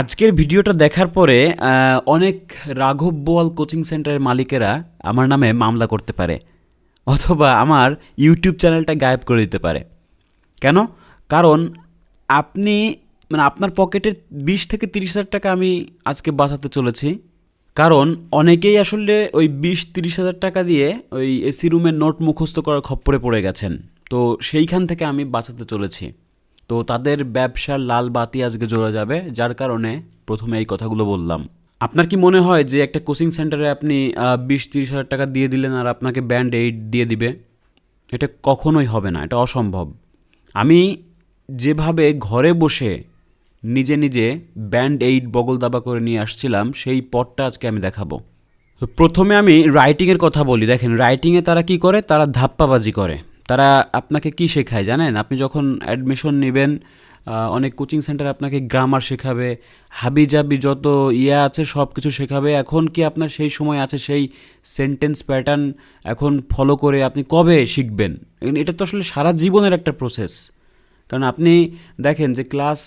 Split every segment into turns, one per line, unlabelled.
আজকের ভিডিওটা দেখার পরে অনেক রাঘব বোয়াল কোচিং সেন্টারের মালিকেরা আমার নামে মামলা করতে পারে অথবা আমার ইউটিউব চ্যানেলটা গায়েব করে দিতে পারে। কেন? কারণ আপনি মানে আপনার পকেটের বিশ থেকে তিরিশ হাজার টাকা আমি আজকে বাঁচাতে চলেছি। কারণ অনেকেই আসলে ওই বিশ তিরিশ হাজার টাকা দিয়ে ওই এসি রুমের নোট মুখস্থ করার খপ্পরে পড়ে গেছেন। তো সেইখান থেকে আমি বাঁচাতে চলেছি। তো তাদের ব্যবসার লাল বাতি আজকে জ্বলে যাবে, যার কারণে প্রথমে এই কথাগুলো বললাম। আপনার কি মনে হয় যে একটা কোচিং সেন্টারে আপনি বিশ তিরিশ হাজার টাকা দিয়ে দিলেন আর আপনাকে ব্যান্ড এইড দিয়ে দিবে? এটা কখনোই হবে না, এটা অসম্ভব। আমি যেভাবে ঘরে বসে নিজে নিজে ব্যান্ড এইড বগল দাবা করে নিয়ে আসছিলাম, সেই পথটা আজকে আমি দেখাবো। প্রথমে আমি রাইটিংয়ের কথা বলি। দেখেন, রাইটিংয়ে তারা কি করে? তারা ধাপ্পাবাজি করে। তারা আপনাকে কি শেখায় জানেন? আপনি যখন অ্যাডমিশন নেবেন অনেক কোচিং সেন্টার আপনাকে গ্রামার শেখাবে হাবি জাবি যত ইয়ে আছে সব কিছু শেখাবে। এখন কি আপনার সেই সময় আছে, সেই সেন্টেন্স প্যাটার্ন এখন ফলো করে আপনি কবে শিখবেন? এটা তো আসলে সারা জীবনের একটা প্রসেস কারণ আপনি দেখেন যে ক্লাস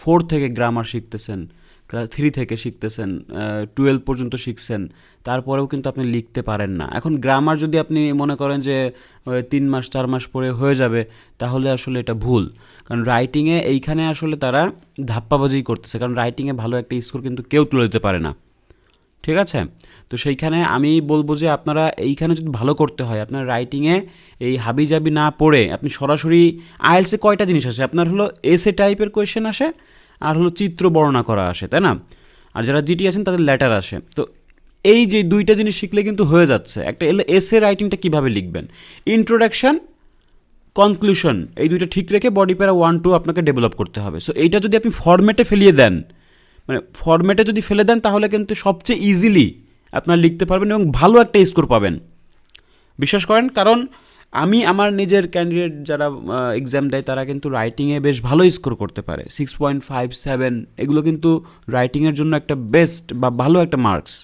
ফোর থেকে গ্রামার শিখতেছেন। ক্লাস থ্রি থেকে শিখতেছেন টুয়েলভ পর্যন্ত শিখছেন, তারপরেও কিন্তু আপনি লিখতে পারেন না। এখন গ্রামার যদি আপনি মনে করেন যে তিন মাস, চার মাস পরে হয়ে যাবে, তাহলে আসলে এটা ভুল। কারণ রাইটিংয়ে এইখানে আসলে তারা ধাপ্পাবাজি করতেছে, কারণ রাইটিংয়ে ভালো একটা স্কোর কিন্তু কেউ তুলে দিতে পারে না। ঠিক আছে? তো সেইখানে আমি বলব যে, আপনারা এইখানে যদি ভালো করতে হয়, আপনার রাইটিংয়ে এই হাবি জাবি না পড়ে, আপনি সরাসরি আইএলসে কয়টা জিনিস আসে? আপনার হলো এসে টাইপের কোয়েশ্চেন আসে আর হলো চিত্র বর্ণনা করা আসে, তাই না? আর যারা জিটি আছেন, তাদের লেটার আসে। তো এই যে দুইটা জিনিস শিখলে কিন্তু হয়ে যাচ্ছে। একটা এলে এসে রাইটিংটা কীভাবে লিখবেন? ইন্ট্রোডাকশন কনক্লুশন এই দুইটা ঠিক রেখে বডি প্যারা ওয়ান টু আপনাকে ডেভেলপ করতে হবে। সো এইটা যদি আপনি ফরম্যাটে ফেলিয়ে দেন মানে ফরম্যাটে যদি ফেলে দেন, তাহলে কিন্তু সবচেয়ে ইজিলি আপনার লিখতে পারবেন এবং ভালো একটা স্কোর পাবেন। বিশ্বাস করেন? কারণ আমি আমার নিজের ক্যান্ডিডেট যারা এক্সাম দেয়, তারা কিন্তু রাইটিংয়ে বেশ ভালো স্কোর করতে পারে। সিক্স পয়েন্ট ফাইভ সেভেন এগুলো কিন্তু রাইটিংয়ের জন্য একটা বেস্ট বা ভালো একটা মার্কস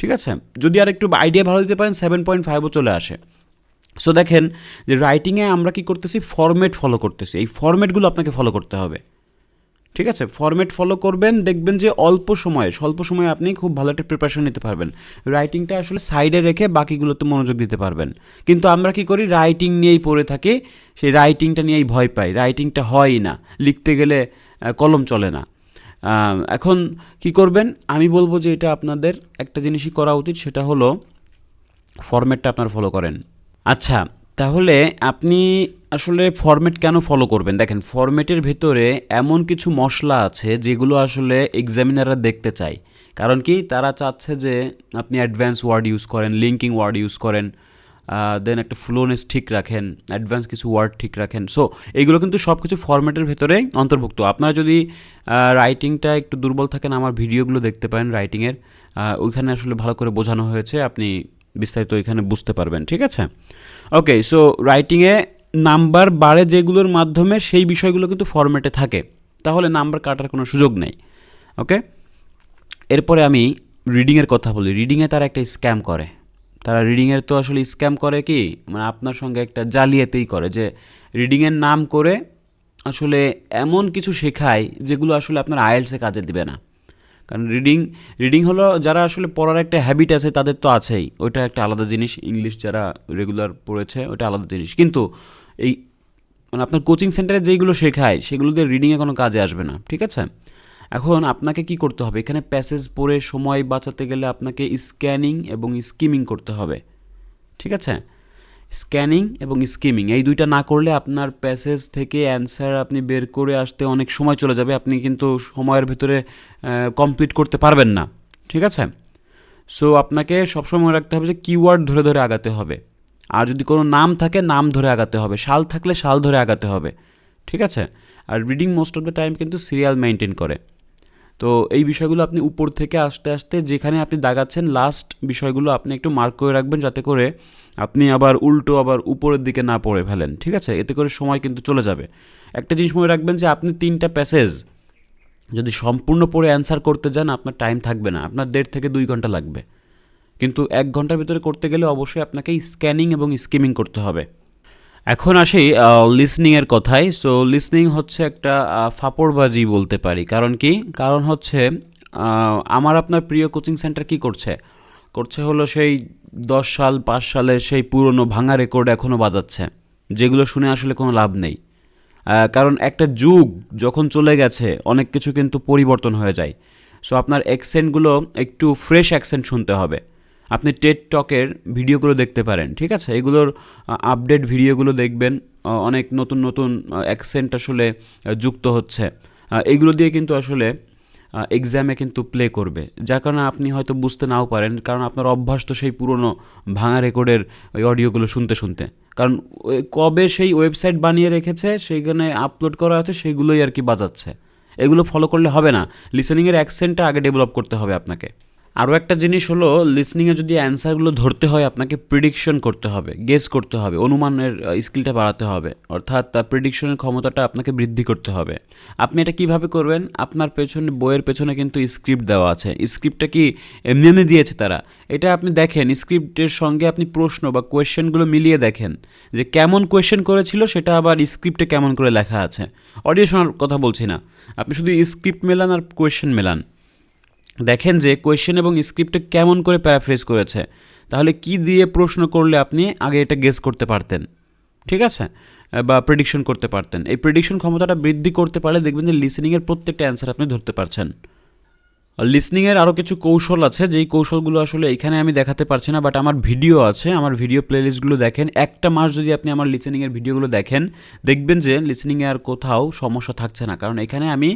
ঠিক আছে? যদি আর একটু আইডিয়া ভালো দিতে পারেন সেভেন পয়েন্ট ফাইভও চলে আসে। সো দেখেন যে রাইটিংয়ে আমরা কি করতেছি? ফরম্যাট ফলো করতেছি। এই ফরম্যাটগুলো আপনাকে ফলো করতে হবে। ঠিক আছে? ফরম্যাট ফলো করবেন, দেখবেন যে অল্প সময়ে, স্বল্প সময়ে আপনি খুব ভালো একটা প্রিপারেশন নিতে পারবেন। রাইটিংটা আসলে সাইডে রেখে বাকিগুলোতে মনোযোগ দিতে পারবেন। কিন্তু আমরা কি করি? রাইটিং নিয়েই পড়ে থাকি, সেই রাইটিংটা নিয়েই ভয় পাই। রাইটিংটা হয়ই না। লিখতে গেলে কলম চলে না। এখন কি করবেন? আমি বলব যে এটা আপনাদের একটা জিনিসই করা উচিত, সেটা হলো ফরম্যাটটা আপনার ফলো করেন। আচ্ছা তাহলে আপনি আসলে ফরম্যাট কেন ফলো করবেন? দেখেন ফরম্যাটের ভেতরে এমন কিছু মশলা আছে যেগুলো আসলে এক্সামিনাররা দেখতে চায়। কারণ কি? তারা চাচ্ছে যে আপনি অ্যাডভান্স ওয়ার্ড ইউজ করেন লিঙ্কিং ওয়ার্ড ইউজ করেন দেন একটা ফ্লোনেস ঠিক রাখেন অ্যাডভান্স কিছু ওয়ার্ড ঠিক রাখেন। সো এইগুলো কিন্তু সব কিছু ফরম্যাটের ভেতরে অন্তর্ভুক্ত। আপনারা যদি রাইটিংটা একটু দুর্বল থাকেন, আমার ভিডিওগুলো দেখতে পারেন রাইটিংয়ের ওইখানে আসলে ভালো করে বোঝানো হয়েছে, আপনি বিস্তারিত এখানে বুঝতে পারবেন, ঠিক আছে? ওকে সো রাইটিংয়ে নাম্বার বাড়ে যেগুলোর মাধ্যমে সেই বিষয়গুলো কিন্তু ফরম্যাটে থাকে। তাহলে নাম্বার কাটার কোনো সুযোগ নেই ওকে এরপরে আমি রিডিংয়ের কথা বলি। রিডিংয়ে তারা একটা স্ক্যাম করে। তারা রিডিংয়ের তো আসলে স্ক্যাম করে কি? মানে আপনার সঙ্গে একটা জালিয়াতেই করে যে রিডিংয়ের নাম করে আসলে এমন কিছু শেখায় যেগুলো আসলে আপনার আয়েলসে কাজে দিবে না। কারণ রিডিং রিডিং হলো যারা আসলে পড়ার একটা হ্যাবিট আছে, তাদের তো আছেই। ওইটা একটা আলাদা জিনিস ইংলিশ যারা রেগুলার পড়েছে ওটা আলাদা জিনিস। কিন্তু এই মানে আপনার কোচিং সেন্টারে যেইগুলো শেখায়, সেগুলো দিয়ে রিডিংয়ে কোনো কাজে আসবে না, ঠিক আছে? এখন আপনাকে কি করতে হবে? এখানে প্যাসেজ পড়ে সময় বাঁচাতে গেলে আপনাকে স্ক্যানিং এবং স্কিমিং করতে হবে, ঠিক আছে? স্ক্যানিং এবং স্কিমিং, এই দুইটা না করলে আপনার প্যাসেজ থেকে অ্যান্সার আপনি বের করে আসতে অনেক সময় চলে যাবে। আপনি কিন্তু সময়ের ভেতরে কমপ্লিট করতে পারবেন না। ঠিক আছে? সো আপনাকে সবসময় মনে রাখতে হবে যে কিওয়ার্ড ধরে ধরে আগাতে হবে। আর যদি কোনো নাম থাকে, নাম ধরে আগাতে হবে। শাল থাকলে শাল ধরে আগাতে হবে। ঠিক আছে? আর reading most of the time কিন্তু সিরিয়াল মেনটেন করে। তো এই বিষয়গুলো আপনি উপর থেকে আস্তে আস্তে যেখানে আপনি দাগাচ্ছেন লাস্ট বিষয়গুলো আপনি একটু মার্ক করে রাখবেন যাতে করে আপনি আবার উল্টো আবার উপরের দিকে না পড়ে ফেলেন, ঠিক আছে? এতে করে সময় কিন্তু চলে যাবে। একটা জিনিস মনে রাখবেন যে আপনি তিনটা প্যাসেজ যদি সম্পূর্ণ পড়ে অ্যান্সার করতে যান, আপনার টাইম থাকবে না। আপনার দেড় থেকে দুই ঘণ্টা লাগবে। কিন্তু এক ঘণ্টার ভিতরে করতে গেলে অবশ্যই আপনাকে স্ক্যানিং এবং স্কিমিং করতে হবে। এখন আসি লিসনিংয়ের কথায়। সো লিসনিং হচ্ছে একটা ফাপড়বাজি বলতে পারি। কারণ কি? কারণ হচ্ছে আমার আপনার প্রিয় কোচিং সেন্টার কি করছে? করছে হলো সেই দশ সাল, পাঁচ সালের সেই পুরনো ভাঙা রেকর্ড এখনও বাজাচ্ছে। যেগুলো শুনে আসলে কোনো লাভ নেই। কারণ একটা যুগ যখন চলে গেছে, অনেক কিছু কিন্তু পরিবর্তন হয়ে যায়। সো আপনার অ্যাকসেন্টগুলো একটু ফ্রেশ অ্যাকসেন্ট শুনতে হবে। আপনি টেট টকের ভিডিওগুলো দেখতে পারেন, ঠিক আছে? এগুলোর আপডেট ভিডিওগুলো দেখবেন অনেক নতুন নতুন অ্যাকসেন্ট আসলে যুক্ত হচ্ছে। এগুলো দিয়ে কিন্তু আসলে এক্সামে কিন্তু প্লে করবে। যার কারণে আপনি হয়তো বুঝতে নাও পারেন, কারণ আপনার অভ্যাস তো সেই পুরনো ভাঙা রেকর্ডের ওই অডিওগুলো শুনতে শুনতে। কারণ কবে সেই ওয়েবসাইট বানিয়ে রেখেছে, সেইখানে আপলোড করা আছে, সেগুলোই আর কি বাজাচ্ছে। এগুলো ফলো করলে হবে না। লিসেনিংয়ের অ্যাকসেন্টটা আগে ডেভেলপ করতে হবে আপনাকে। আরও একটা জিনিস হলো লিসনিংয়ে যদি অ্যান্সারগুলো ধরতে হয়, আপনাকে প্রিডিকশন করতে হবে গেস করতে হবে, অনুমানের স্কিলটা বাড়াতে হবে। অর্থাৎ প্রিডিকশনের ক্ষমতাটা আপনাকে বৃদ্ধি করতে হবে। আপনি এটা কীভাবে করবেন? আপনার পেছনে, বইয়ের পেছনে কিন্তু স্ক্রিপ্ট দেওয়া আছে। স্ক্রিপ্টটা কি এমনি এমনি দিয়েছে তারা? এটা আপনি দেখেন স্ক্রিপ্টের সঙ্গে আপনি প্রশ্ন বা কোয়েশ্চেনগুলো মিলিয়ে দেখেন যে কেমন কোয়েশ্চেন করেছিল, সেটা আবার স্ক্রিপ্টে কেমন করে লেখা আছে। অডিও শোনার কথা বলছি না। আপনি শুধু স্ক্রিপ্ট মেলান আর কোয়েশ্চেন মেলান। দেখেন যে কোয়েশ্চেন এবং স্ক্রিপ্টে কেমন করে প্যারাফ্রেজ করেছে। তাহলে কি দিয়ে প্রশ্ন করলে আপনি আগে এটা গেস করতে পারতেন? ঠিক আছে? বা প্রেডিকশন করতে পারতেন। এই প্রেডিকশন ক্ষমতাটা বৃদ্ধি করতে পারলে দেখবেন যে লিসেনিংয়ের প্রত্যেকটা অ্যান্সার আপনি ধরতে পারছেন। লিসনিংয়ের আরও কিছু কৌশল আছে, যেই কৌশলগুলো আসলে এখানে আমি দেখাতে পারছি না বাট আমার ভিডিও আছে, আমার ভিডিও প্লেলিস্টগুলো দেখেন। একটা মাস যদি আপনি আমার লিসেনিংয়ের ভিডিওগুলো দেখেন, দেখবেন যে লিসেনিংয়ে আর কোথাও সমস্যা থাকছে না, কারণ এখানে আমি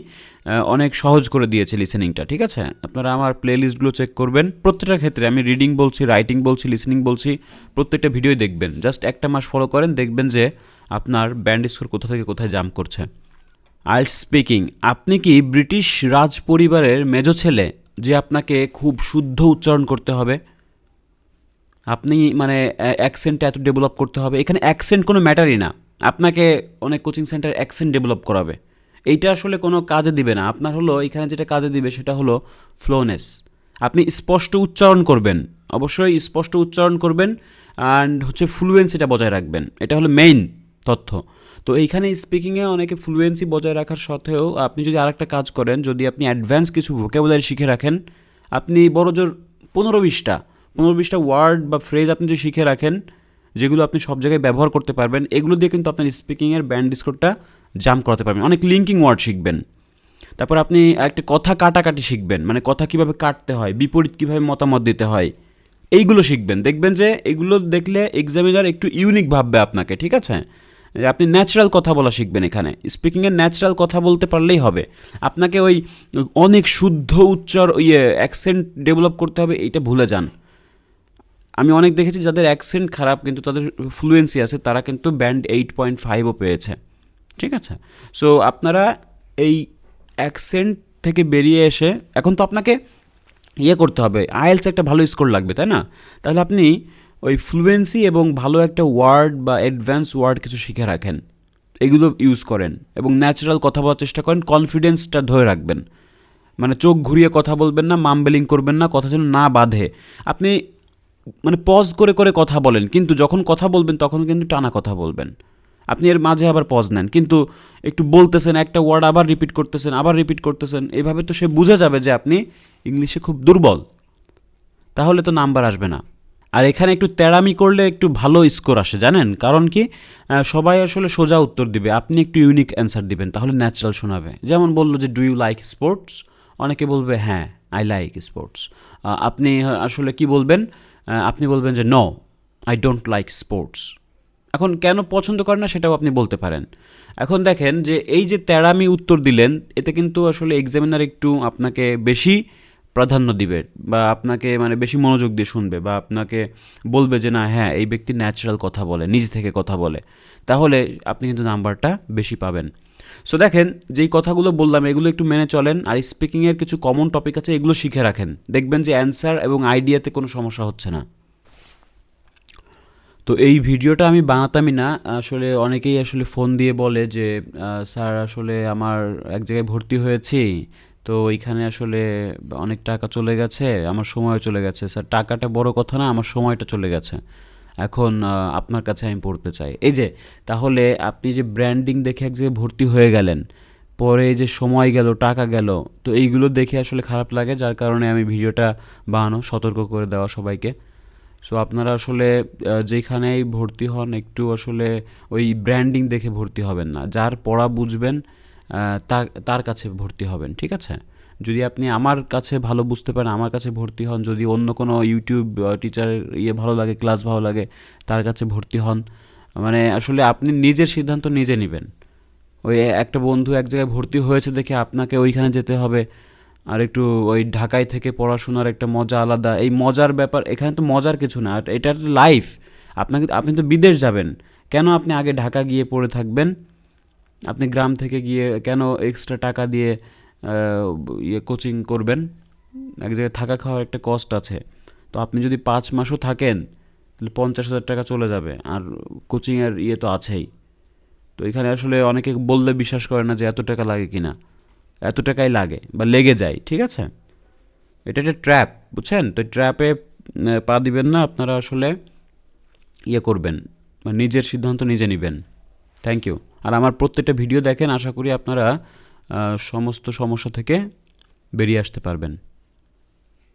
অনেক সহজ করে দিয়েছি লিসেনিংটা ঠিক আছে? আপনারা আমার প্লেলিস্টগুলো চেক করবেন। প্রত্যেকটা ক্ষেত্রে আমি রিডিং বলছি রাইটিং বলছি লিসেনিং বলছি, প্রত্যেকটা ভিডিওই দেখবেন। জাস্ট একটা মাস ফলো করেন, দেখবেন যে আপনার ব্যান্ড স্কোর কোথা থেকে কোথায় জাম্প করছে। IELTS speaking. আপনি কি ব্রিটিশ রাজ পরিবারের মেজ ছেলে যে আপনাকে খুব শুদ্ধ উচ্চারণ করতে হবে? আপনি মানে অ্যাকসেন্টটা এত ডেভেলপ করতে হবে। এখানে অ্যাকসেন্ট কোনো ম্যাটারই না। আপনাকে অনেক কোচিং সেন্টার অ্যাকসেন্ট ডেভেলপ করাবে। এইটা আসলে কোনো কাজে দিবে না। আপনার হলো, এখানে যেটা কাজে দিবে সেটা হলো ফ্লোনেস আপনি স্পষ্ট উচ্চারণ করবেন। অবশ্যই স্পষ্ট উচ্চারণ করবেন অ্যান্ড হচ্ছে ফ্লুয়েন্সিটা বজায় রাখবেন। এটা হলো মেইন তথ্য। তো এইখানে স্পিকিংয়ে অনেকে ফ্লুয়েন্সি বজায় রাখার সত্ত্বেও আপনি যদি আরেকটা কাজ করেন, যদি আপনি অ্যাডভান্স কিছু ভোকাবুলারি শিখে রাখেন, আপনি বড় জোর পনেরো বিশটা পনেরো বিশটা ওয়ার্ড বা ফ্রেজ আপনি যদি শিখে রাখেন, যেগুলো আপনি সব জায়গায় ব্যবহার করতে পারবেন, এগুলো দিয়ে কিন্তু আপনার স্পিকিংয়ের ব্যান্ড ডিসকোডটা জাম্প করাতে পারবেন, অনেক লিঙ্কিং ওয়ার্ড শিখবেন। তারপর আপনি একটা কথা কাটাকাটি শিখবেন মানে কথা কীভাবে কাটতে হয়, বিপরীত কীভাবে মতামত দিতে হয়, এইগুলো শিখবেন। দেখবেন যে এগুলো দেখলে এক্সামিনার একটু ইউনিক ভাববে আপনাকে, ঠিক আছে? আপনি ন্যাচারাল কথা বলা শিখবেন এখানে। স্পিকিংয়ের ন্যাচারাল কথা বলতে পারলেই হবে। আপনাকে ওই অনেক শুদ্ধ উচ্চার ইয়ে অ্যাকসেন্ট ডেভেলপ করতে হবে, এইটা ভুলে যান। আমি অনেক দেখেছি যাদের অ্যাকসেন্ট খারাপ, কিন্তু তাদের ফ্লুয়েন্সি আছে, তারা কিন্তু ব্যান্ড এইট পয়েন্ট ফাইভও পেয়েছে। ঠিক আছে? সো আপনারা এই অ্যাকসেন্ট থেকে বেরিয়ে এসে, এখন তো আপনাকে ইয়ে করতে হবে। আইএলস একটা ভালো স্কোর লাগবে, তাই না? তাহলে আপনি ওই ফ্লুয়েন্সি এবং ভালো একটা ওয়ার্ড বা অ্যাডভান্স ওয়ার্ড কিছু শিখে রাখেন। এগুলো ইউজ করেন এবং ন্যাচারাল কথা বলার চেষ্টা করেন কনফিডেন্সটা ধরে রাখবেন। মানে চোখ ঘুরিয়ে কথা বলবেন না মামবেলিং করবেন না, কথা যেন না বাঁধে। আপনি মানে পজ করে করে কথা বলেন, কিন্তু যখন কথা বলবেন তখন কিন্তু টানা কথা বলবেন। আপনি এর মাঝে আবার পজ নেন, কিন্তু একটু বলতেছেন, একটা ওয়ার্ড আবার রিপিট করতেছেন, আবার রিপিট করতেছেন, এভাবে তো সে বুঝে যাবে যে আপনি ইংলিশে খুব দুর্বল। তাহলে তো নাম্বার আসবে না। আর এখানে একটু তেড়ামি করলে একটু ভালো স্কোর আসে, জানেন? কারণ কি সবাই আসলে সোজা উত্তর দিবে, আপনি একটু ইউনিক অ্যান্সার দিবেন, তাহলে ন্যাচারাল শোনাবে। যেমন বলল যে ডু ইউ লাইক স্পোর্টস অনেকে বলবে হ্যাঁ আই লাইক স্পোর্টস আপনি আসলে কি বলবেন? আপনি বলবেন যে no I don't like sports এখন কেন পছন্দ করেন না সেটাও আপনি বলতে পারেন। এখন দেখেন যে, এই যে তেড়ামি উত্তর দিলেন, এতে কিন্তু আসলে এক্সামিনার একটু আপনাকে বেশি প্রাধান্য দিবে বা আপনাকে মানে বেশি মনোযোগ দিয়ে শুনবে বা আপনাকে বলবে যে, না হ্যাঁ এই ব্যক্তি ন্যাচারাল কথা বলে, নিজ থেকে কথা বলে। তাহলে আপনি কিন্তু নাম্বারটা বেশি পাবেন। সো দেখেন, যেই কথাগুলো বললাম, এগুলো একটু মেনে চলেন আর স্পিকিংয়ের কিছু কমন টপিক আছে, এগুলো শিখে রাখেন। দেখবেন যে অ্যান্সার এবং আইডিয়াতে কোনো সমস্যা হচ্ছে না। তো এই ভিডিওটা আমি বানাতামই না। আসলে অনেকেই আসলে ফোন দিয়ে বলে যে স্যার, আসলে আমার এক জায়গায় ভর্তি হয়েছি তো ওইখানে আসলে অনেক টাকা চলে গেছে, আমার সময়ও চলে গেছে। স্যার, টাকাটা বড় কথা না, আমার সময়টা চলে গেছে। এখন আপনার কাছে আমি পড়তে চাই। এই যে, তাহলে আপনি যে ব্র্যান্ডিং দেখে এক জায়গায় ভর্তি হয়ে গেলেন, পরে যে সময় গেল, টাকা গেল, তো এইগুলো দেখে আসলে খারাপ লাগে, যার কারণে আমি ভিডিওটা বানানো, সতর্ক করে দেওয়া সবাইকে। সো আপনারা আসলে যেখানেই ভর্তি হন, একটু আসলে ওই ব্র্যান্ডিং দেখে ভর্তি হবেন না। যার পড়া বুঝবেন তার কাছে ভর্তি হবেন, ঠিক আছে? যদি আপনি আমার কাছে ভালো বুঝতে পারেন, আমার কাছে ভর্তি হন, যদি অন্য কোনো ইউটিউব টিচারের ইয়ে ভালো লাগে ক্লাস ভালো লাগে, তার কাছে ভর্তি হন। মানে আসলে আপনি নিজের সিদ্ধান্ত নিজে নেবেন। ওই একটা বন্ধু এক জায়গায় ভর্তি হয়েছে দেখে আপনাকে ওইখানে যেতে হবে। আর একটু ওই ঢাকায় থেকে পড়াশোনার একটা মজা আলাদা। এই মজার ব্যাপার, এখানে তো মজার কিছু না এটা লাইফ আপনাকে, আপনি তো বিদেশ যাবেন। কেন আপনি আগে ঢাকা গিয়ে পড়ে থাকবেন? আপনি গ্রাম থেকে গিয়ে কেন এক্সট্রা টাকা দিয়ে ইয়ে কোচিং করবেন? এক জায়গায় থাকা খাওয়ার একটা কস্ট আছে। তো আপনি যদি পাঁচ মাসও থাকেন, তাহলে পঞ্চাশ হাজার টাকা চলে যাবে। আর কোচিংয়ের ইয়ে তো আছেই। তো এখানে আসলে অনেকে বললে বিশ্বাস করে না যে এত টাকা লাগে কি না এত টাকাই লাগে বা লেগে যায়, ঠিক আছে? এটা একটা ট্র্যাপ বুঝছেন? তো ট্র্যাপে পা দিবেন না, আপনারা আসলে ইয়ে করবেন। বা নিজের সিদ্ধান্ত নিজে নেবেন। থ্যাংক ইউ আর আমার প্রত্যেকটা ভিডিও দেখেন আশা করি আপনারা সমস্ত সমস্যা থেকে বেরিয়ে আসতে পারবেন।